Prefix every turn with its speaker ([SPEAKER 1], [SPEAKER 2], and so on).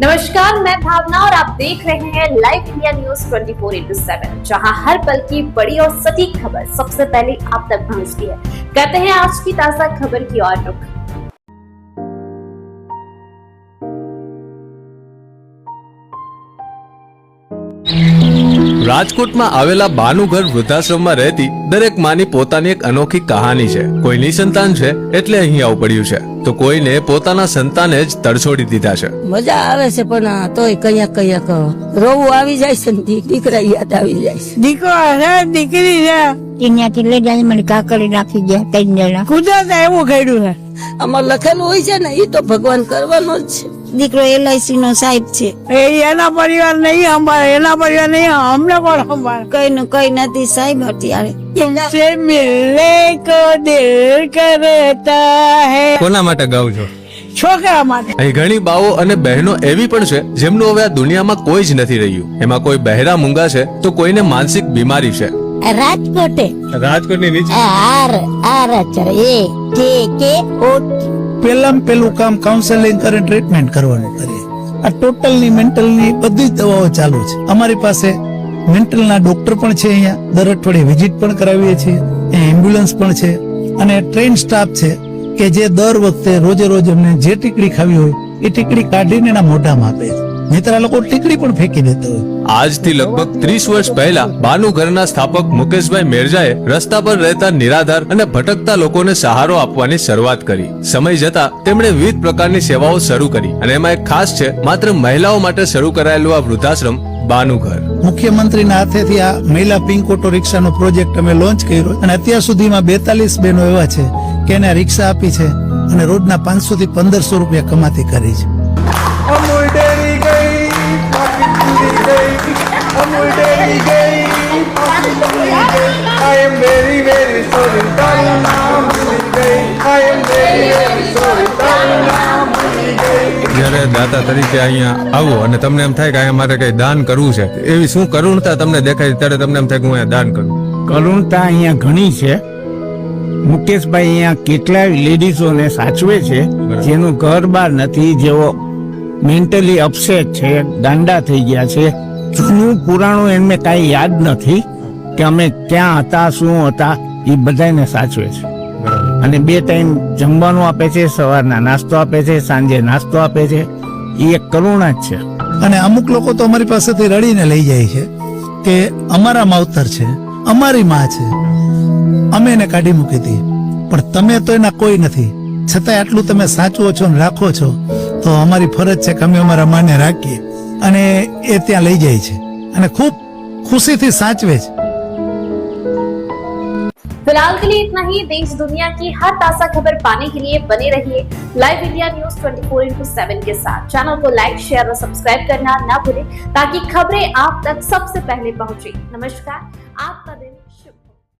[SPEAKER 1] नमस्कार, मैं भावना और आप देख रहे हैं live India news 24 four into seven जहाँ हर पल की बड़ी और सटीक खबर सबसे पहले आप तक पहुँचती है। कहते हैं आज की ताज़ा खबर की और रुख।
[SPEAKER 2] રાજકોટમાં આવેલા બાનુઘર વૃદ્ધાશ્રમમાં રહેતી દરેક માની પોતાની એક અનોખી કહાની છે. કોઈની સંતાન છે એટલે અહીં આવું પડ્યું છે. તો કોઈને પોતાના સંતાને જ તડછોડી દીધા છે.
[SPEAKER 3] મજા આવે છે પણ તોય કયા કયા કહો. રોવું આવી જાય છે દીકરા યાદ આવી જાય છે.
[SPEAKER 4] દીકરો છે દીકરી છે
[SPEAKER 5] ત્યાંથી લઈ જાય મને કાકડી નાખી ગયા ત્રણ જણા
[SPEAKER 4] કુદરત એવું કર્યું છે.
[SPEAKER 3] આમાં લખેલું હોય છે ને એ તો ભગવાન કરવાનો જ છે.
[SPEAKER 5] દીકરો એલઆઈસી નો સાહેબ છે
[SPEAKER 4] એના પરિવાર નહીં સંભાળે એના પરિવાર નહીં અમને કોણ સંભાળે
[SPEAKER 5] કઈ નું કઈ નથી સાહેબ અત્યારે
[SPEAKER 4] તુમસે કો દિલ કરતા હે
[SPEAKER 2] કોના માટે ગાવ છો ઘણી બાઓ અને બહેનો એવી પણ છે જેમનું હવે આ દુનિયામાં કોઈ જ નથી રહ્યું એમાં કોઈ બહેરા મૂંગા છે તો કોઈને માનસિક બીમારી છે
[SPEAKER 5] રાજકોટે
[SPEAKER 2] રાજકોટની નીચે
[SPEAKER 5] આર આર અક્ષર એ કે કે ઓ
[SPEAKER 6] પેલામાં પહેલું કામ કાઉન્સેલિંગ કરીને ટ્રીટમેન્ટ કરવાનું કરીએ. આ ટોટલની મેન્ટલની બધી જ દવાઓ ચાલુ છે. અમારી પાસે મેન્ટલના ડોક્ટર પણ છે અહીંયા. દર અઠવાડિયે વિઝિટ પણ કરાવીએ છીએ. અહીંયા એમ્બ્યુલન્સ પણ છે. અને ટ્રેન સ્ટાફ છે કે જે દર વખતે રોજે રોજ અમને જે ટીકડી ખાવી હોય, એ ટીકડી કાઢીને એના મોઢામાં આપે છે. નહીતર આ લોકો ટીકડી પણ ફેંકી દેતા હોય.
[SPEAKER 2] આજથી લગભગ ત્રીસ વર્ષ પહેલા બાનુ ઘરના સ્થાપક મુકેશભાઈ મેરજાએ રસ્તા પર રહેતા નિરાધાર અને ભટકતા લોકોને સહારો આપવાની શરૂઆત કરી. સમય જતા તેમણે વિવિધ પ્રકારની સેવાઓ શરૂ કરી અને એમાં એક ખાસ છે માત્ર મહિલાઓ માટે શરૂ કરાયેલું આ વૃદ્ધાશ્રમ બાનુ ઘર.
[SPEAKER 6] મુખ્યમંત્રીના હાથેથી આ મહિલા પિંક ઓટો રિક્ષાનો પ્રોજેક્ટ અમે લોન્ચ કર્યો અને અત્યાર સુધીમાં બેતાલીસ બહેનો એવા છે કે એને રિક્ષા આપી છે અને રોજના પાંચસો થી પંદરસો રૂપિયા કમાતી કરી છે.
[SPEAKER 7] અમૂલ ડેરી ગઈ પાકી પૂરી very I am very very sorry તારું નામ ભૂલી very તારું નામ ભૂલી ગઈ
[SPEAKER 2] જ્યારે દાતા તરીકે અહીંયા આવો અને તમને એમ થાય કે અહીંયા મારે કઈ દાન કરવું છે એવી શું કરુણતા તમને દેખાય ત્યારે તમને એમ થાય કે હું અહીંયા દાન કરું.
[SPEAKER 8] કરુણતા અહીંયા ઘણી છે. મુકેશભાઈ અહીંયા કેટલાય લેડીઝોને સાચવે છે. જેનું ઘર બાર નથી જેઓ મેન્ટલી અપસેટ છે ગાંડા થઈ ગયા છે. જૂનું પુરાણું એમને કાંઈ યાદ નથી કે અમે ક્યાં હતા શું હતા એ બધાને સાચવે છે. અને બે ટાઈમ જમવાનું આપે છે સવારના નાસ્તો આપે છે સાંજે નાસ્તો આપે છે. એ એક કરુણા જ છે.
[SPEAKER 6] અને અમુક લોકો તો અમારી પાસેથી રડીને લઈ જાય છે કે અમારા માવતર છે અમારી માં છે. અમે એને કાઢી મૂકી હતી. પણ તમે તો એના કોઈ નથી. છતાંય આટલું તમે સાચવો છો ને રાખો છો તો અમારી ફરજ છે કે અમે અમારા માને રાખીએ. અને એ ત્યાં લઈ જાય છે અને ખૂબ ખુશીથી સાચવે છે
[SPEAKER 1] फिलहाल के लिए इतना ही देश दुनिया की हर ताजा खबर पाने के लिए बने रहिए live India news 24 four into seven के साथ चैनल को लाइक शेयर और सब्सक्राइब करना ना भूलें ताकि खबरें आप तक सबसे पहले पहुंचे नमस्कार आपका दिन शुभ